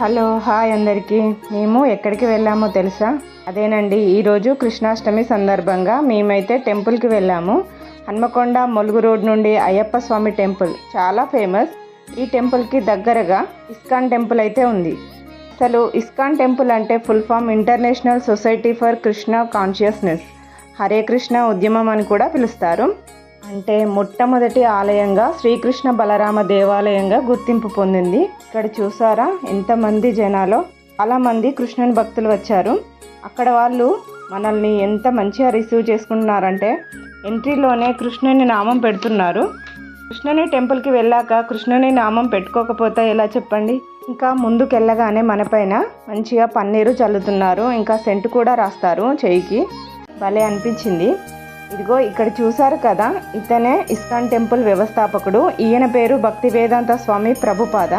Hello hi అందరికీ. మేము ఎక్కడికి వెళ్ళామో తెలుసా? అదేనండి ఈరోజు కృష్ణాష్టమి సందర్భంగా మేమైతే టెంపుల్కి వెళ్ళాము. హన్మకొండ ములుగు రోడ్ నుండి అయ్యప్ప స్వామి టెంపుల్ చాలా ఫేమస్. ఈ టెంపుల్కి దగ్గరగా ఇస్కాన్ టెంపుల్ అయితే ఉంది. అసలు ఇస్కాన్ టెంపుల్ అంటే full form international society for Krishna consciousness. Hare Krishna ఉద్యమం అని కూడా పిలుస్తారు. అంటే మొట్టమొదటి ఆలయంగా శ్రీకృష్ణ బలరామ దేవాలయంగా గుర్తింపు పొందింది. ఇక్కడ చూసారా? ఎంతమంది జనాలో చాలా మంది కృష్ణుని భక్తులు వచ్చారు. అక్కడ వాళ్ళు మనల్ని ఎంత మంచిగా రిసీవ్ చేసుకుంటున్నారంటే ఎంట్రీలోనే కృష్ణుని నామం పెడుతున్నారు. కృష్ణుని టెంపుల్కి వెళ్ళాక కృష్ణుని నామం పెట్టుకోకపోతే ఎలా చెప్పండి? ఇంకా ముందుకు వెళ్ళగానే మనపైన మంచిగా పన్నీరు చల్లుతున్నారు. ఇంకా సెంటు కూడా రాస్తారు చెయ్యికి. భలే అనిపించింది. ఇదిగో ఇక్కడ చూశారు కదా ఇతనే ఇస్కాన్ టెంపుల్ వ్యవస్థాపకుడు. ఈయన పేరు భక్తి వేదాంత స్వామి ప్రభుపాద.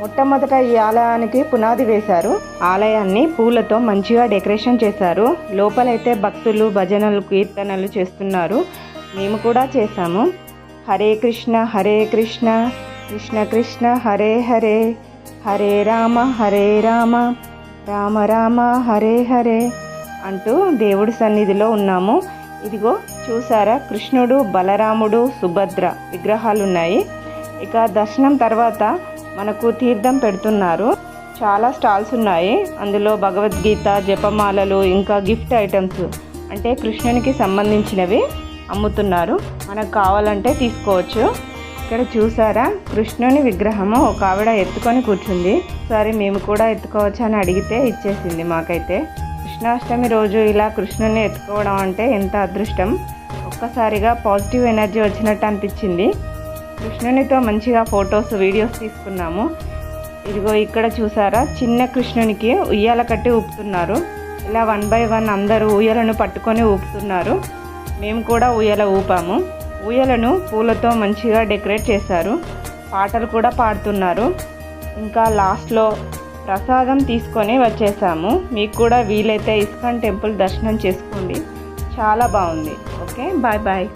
మొట్టమొదట ఈ ఆలయానికి పునాది వేశారు. ఆలయాన్ని పూలతో మంచిగా డెకరేషన్ చేశారు. లోపలైతే భక్తులు భజనలు కీర్తనలు చేస్తున్నారు. మేము కూడా చేశాము. హరే కృష్ణ హరే కృష్ణ కృష్ణ కృష్ణ హరే హరే హరే రామ హరే రామ రామ రామ హరే హరే అంటూ దేవుడి సన్నిధిలో ఉన్నాము. ఇదిగో చూసారా కృష్ణుడు బలరాముడు సుభద్ర విగ్రహాలు ఉన్నాయి ఇక దర్శనం తర్వాత మనకు తీర్థం పెడుతున్నారు. చాలా స్టాల్స్ ఉన్నాయి. అందులో భగవద్గీత జపమాలలు ఇంకా గిఫ్ట్ ఐటమ్స్ అంటే కృష్ణునికి సంబంధించినవి అమ్ముతున్నారు. మనకు కావాలంటే తీసుకోవచ్చు. ఇక్కడ చూసారా కృష్ణుని విగ్రహము ఒక ఆవిడ ఎత్తుకొని కూర్చుంది. సరే మేము కూడా ఎత్తుకోవచ్చు అని అడిగితే ఇచ్చేసింది మాకైతే. కృష్ణాష్టమి రోజు ఇలా కృష్ణుని ఎత్తుకోవడం అంటే ఎంత అదృష్టం. ఒక్కసారిగా పాజిటివ్ ఎనర్జీ వచ్చినట్టు అనిపించింది. కృష్ణునితో మంచిగా ఫొటోస్ వీడియోస్ తీసుకున్నాము. ఇదిగో ఇక్కడ చూసారా? చిన్న కృష్ణునికి ఉయ్యాల కట్టి ఊపుతున్నారు. ఇలా వన్ బై వన్ అందరూ ఊయలను పట్టుకొని ఊపుతున్నారు. మేము కూడా ఊయల ఊపాము. ఊయలను పూలతో మంచిగా డెకరేట్ చేశారు. పాటలు కూడా పాడుతున్నారు. ఇంకా లాస్ట్లో ప్రసాదం తీసుకొని వచ్చేసాము. మీకు కూడా వీలైతే ఇస్కాన్ టెంపుల్ దర్శనం చేసుకోండి. చాలా బాగుంది. Okay bye bye.